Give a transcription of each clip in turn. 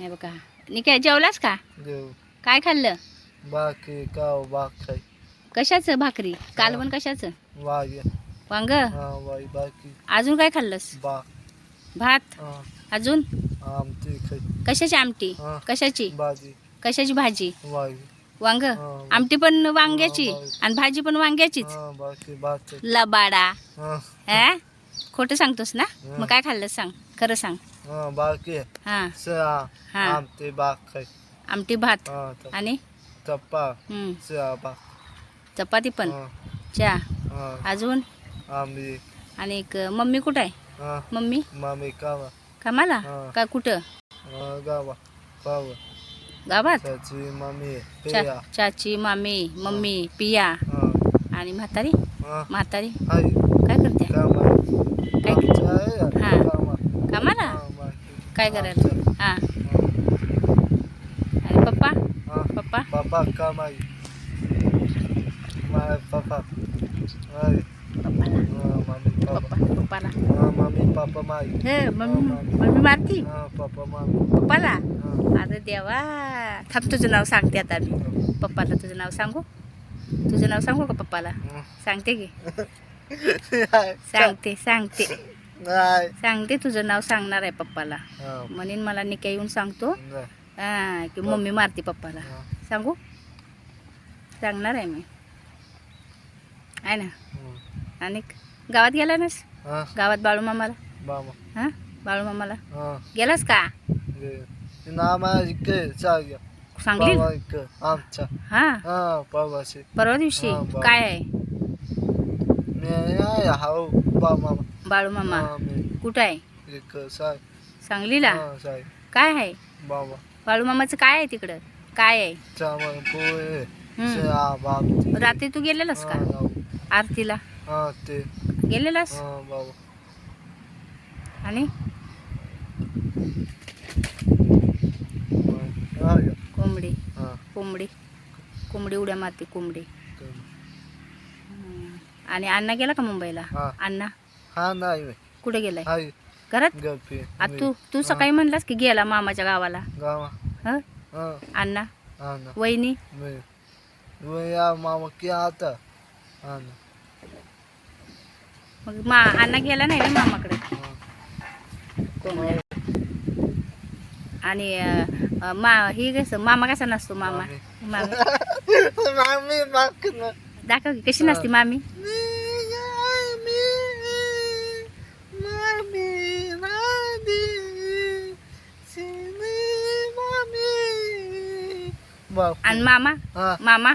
हे बघा. जेवलास का? देव काय खाल्लं? बाकी काव बाकी कशाचं भाकरी? कालवण कशाचं? वाय वांग? हा बाकी अजून काय खाल्लंस? भात. हा. अजून? आमची खाई. कशाची आमटी? हा. कशाची? भाजी. कशाची भाजी? वांग. हा. आमटी पण वांग्याची वांग. आणि भाजी पण वांग्याचीच. हा बाकी भात. लबाडा. हा. हा? खोटं सांगतोस ना. मग काय खाल्लं सांग? खरं सांग. हा बाकी हा. हा. आमटी भात आणि? बा चपाती पण. चहा अजून? आणि एक मम्मी कुठं आहे? मम्मी? मामी कावा कामाला. का कुठं? गावात. चाची मामी मम्मी पिया. हा. आणि म्हातारी? म्हातारी? काय करते? कामा काय आहे हा. कामा कामाला. काय करायला. हा. आणि पप्पा? हा. पप्पा? पप्पा कामाई माय पप्पा. पप्पाला? हा मामी पप्पा. माई. हे मम्मी मम्मी मारती? हा पप्पा मामी. पप्पाला? हा. अरे देवा. थांब तुझं नाव सांगते आता मी. पप्पाला तुझं नाव सांगू? तुझं नाव सांगू का पप्पाला. सांगते की. सांगते सांगते. सांगते तुझं नाव सांगणार आहे पप्पाला. म्हणेन मला निका येऊन सांगतो. हा की मम्मी मारते पप्पाला. सांगू? सांगणार आहे मी. आहे ना. आणि गावात गेला नास गावात बाळूमामाला मामा हां? बाळूमामाला हा. गेलास का? इकडे सांग सांगली आमचा हां. हा परवा दिवशी? हा, बाळू. काय आहे? मी आहे हाव बाबा बाळूमामा हा मी. कुठं आहे? एक साय. सांगलीला? हा साय. काय आहे? बाबा. बाळूमामाचं काय आहे तिकडं? काय आहे? चावल पोहे हम्म. रात्री तू गेलेलास का? आरतीला? हा ते. गेलेलास? हा बाबा. आणि हा या. कोंबडी हा कोंबडी. कोंबडी उड्या मारते कोंबडी. हम्म. आणि अण्णा गेला का मुंबईला? हा. अण्णा? हा नाही कुठे गेलाय? हाय घरात? आ तू तू सकाळी म्हणलास की गेला मामाच्या गावाला. गावा. ह? हा. अण्णा? हा ना. वहिनी? मी. मी या मामा की आता. हा ना. मग मा अण्णा गेला नाही ना मामाकडे? हा. कोंबड्या आणि मा ही कसं मामा कसा नसतो मामा? मामी. दाखव की कशी नसते मामी? आणि मामा? मामा?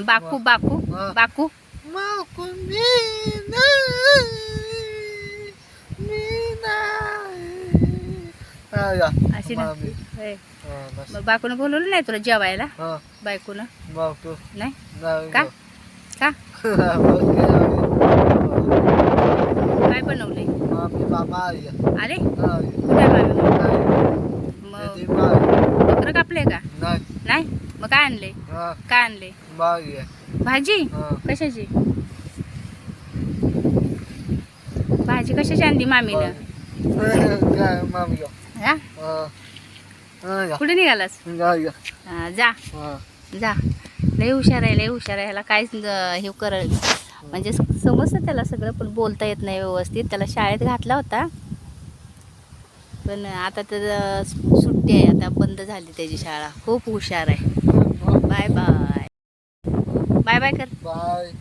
बाकू बाकू. बाकू. अशी ना. होय. मग बाकून बोलवलं नाही तुला जेवायला? हा, बायकून. नाही? का. का. काय बाबा. अरे नाही, कुठे नाही. मग. बकरं कापलंय का? नाही, मग काय आणले काय आणले. भाजी? हा. कशाची? भाजी कशाची आणली मामीनं? काय मामी गं. हा? हा. हा. कुठे निघालास. हा, जा. हा. जा. लय हुशार आहे लय हुशार आहे. ह्याला काहीच हे कर. म्हणजे समजतं त्याला सगळं पण बोलता येत नाही व्यवस्थित. त्याला शाळेत घातला होता. पण आता तर सुट्टी आहे. आता बंद झाली त्याची शाळा. खूप हुशार आहे. बाय बाय कर बाय